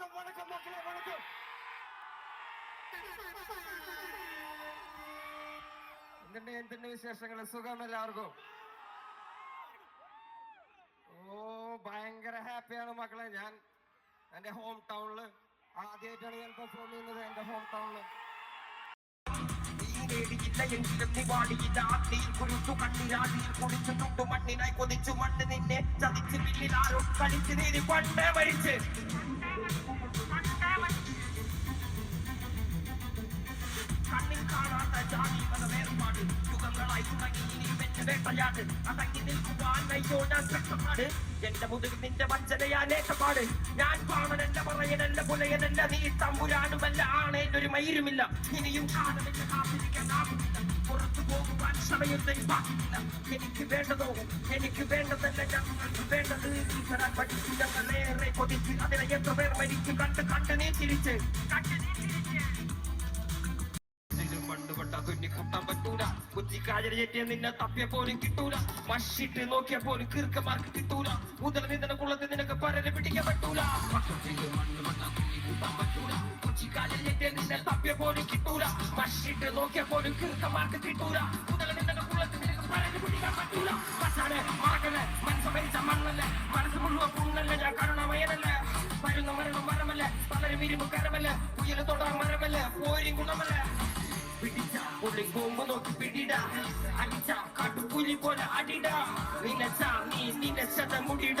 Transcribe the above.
വണക്കം வணக்கம் மக்களே മക്കളെ വണക്കം എന്തുണ്ട് എന്തുണ്ട് വിശേഷങ്ങൾ സുഖം എല്ലാവർക്കും? ഓ ഭയങ്കര ഹാപ്പിയാണ് മക്കളെ. ഞാൻ എന്റെ ഹോം ടൗണിൽ ആദ്യമായിട്ടാണ് ഞാൻ പെർഫോം ചെയ്യുന്നത് എന്റെ ഹോം ടൗണിൽ നേടിയില്ല എങ്കിലും നീ വാടിയില്ല ആദ്യയിൽ കുറിച്ചു കണ്ണിരാതിയിൽ കുടിച്ചു തൊട്ടു മണ്ണിനായി കൊതിച്ചു മണ്ണ് നിന്നെ ചതിച്ച് പിന്നിൽ ആരോ കളിച്ച് നീതി പണ്ടേ മരിച്ച്. കാണാത്ത വന്ന വേർപാട് യുഗങ്ങളായി തുടങ്ങി ഇനിയും എന്റെ വേട്ടയാട് അടങ്ങി നിൽക്കുവാൻ അയ്യോ ഞാൻ കഷ്ടപ്പാട് എന്റെ മുതുകിൽ നിന്റെ വഞ്ചനയാ നേട്ടപ്പാട് ഞാൻ പാവനല്ല പറയനല്ല പുലയനല്ല നീ തമ്പുരാനുമല്ല ആണേറ്റൊരു മയിരുമില്ല ഇനിയും കാലമില്ല കാത്തിരിക്കാൻ ആവുന്നില്ല പുറത്തു പോകുവാൻ സമയത്തിൽ ബാക്കിയില്ല എനിക്ക് വേണ്ടതോ എനിക്ക് വേണ്ടതല്ല ഞങ്ങൾക്ക് വേണ്ടത് നീ തരാൻ പഠിച്ചു ഞങ്ങളേറെ കൊതിച്ച് അതിനെ എത്ര പേർ മരിച്ചു കണ്ട് കണ്ട് നീ തിരിച്ച് കണ്ട് നീ തിരിച്ച് കൂട്ടാൻ പറ്റൂല. കുറ്റിക്കാജര ചെറ്റിയ നിന്നെ തപ്പിയ പോലും കിട്ടൂല. മഷിട്ട് നോക്കിയ പോലും കീർക്കമാർക്ക് കിട്ടൂല. മുതൽ നിന്നെ കുളത്തിൽ നിനക്ക് പരരെ പിടിക്കാൻ പറ്റൂല. നിന്നെ തപ്പിയ പോലും കിട്ടൂല. മഷിട്ട് നോക്കിയ പോലും കീർക്കമാർക്ക് കിട്ടൂല. മുതൽ നിന്നെ കുളത്തിൽ നിനക്ക് പരരെ പിടിക്കാൻ പറ്റൂല. മസാലെ മറക്കല്ലേ മനസ്സ് മരിച്ച മണ്ണല്ലേ? മനസ്സ് മുഴുവൻ പുണ്ണല്ലേ? ഞാൻ കരുണമയനല്ലേ വരുന്ന മരണം മരമല്ലേ? പലരും ഇരുമ്പ് കരമല്ലേ? ഉയര് തൊടാൻ മരമല്ലേ? പോരും ഗുണമല്ലേ? കൊമ്പ് നോക്കി പിടിട. അടിച്ച കാട്ടുപുലി പോലെ അടിടാ. നിലച്ച നീ നിലച്ചത മുടിട.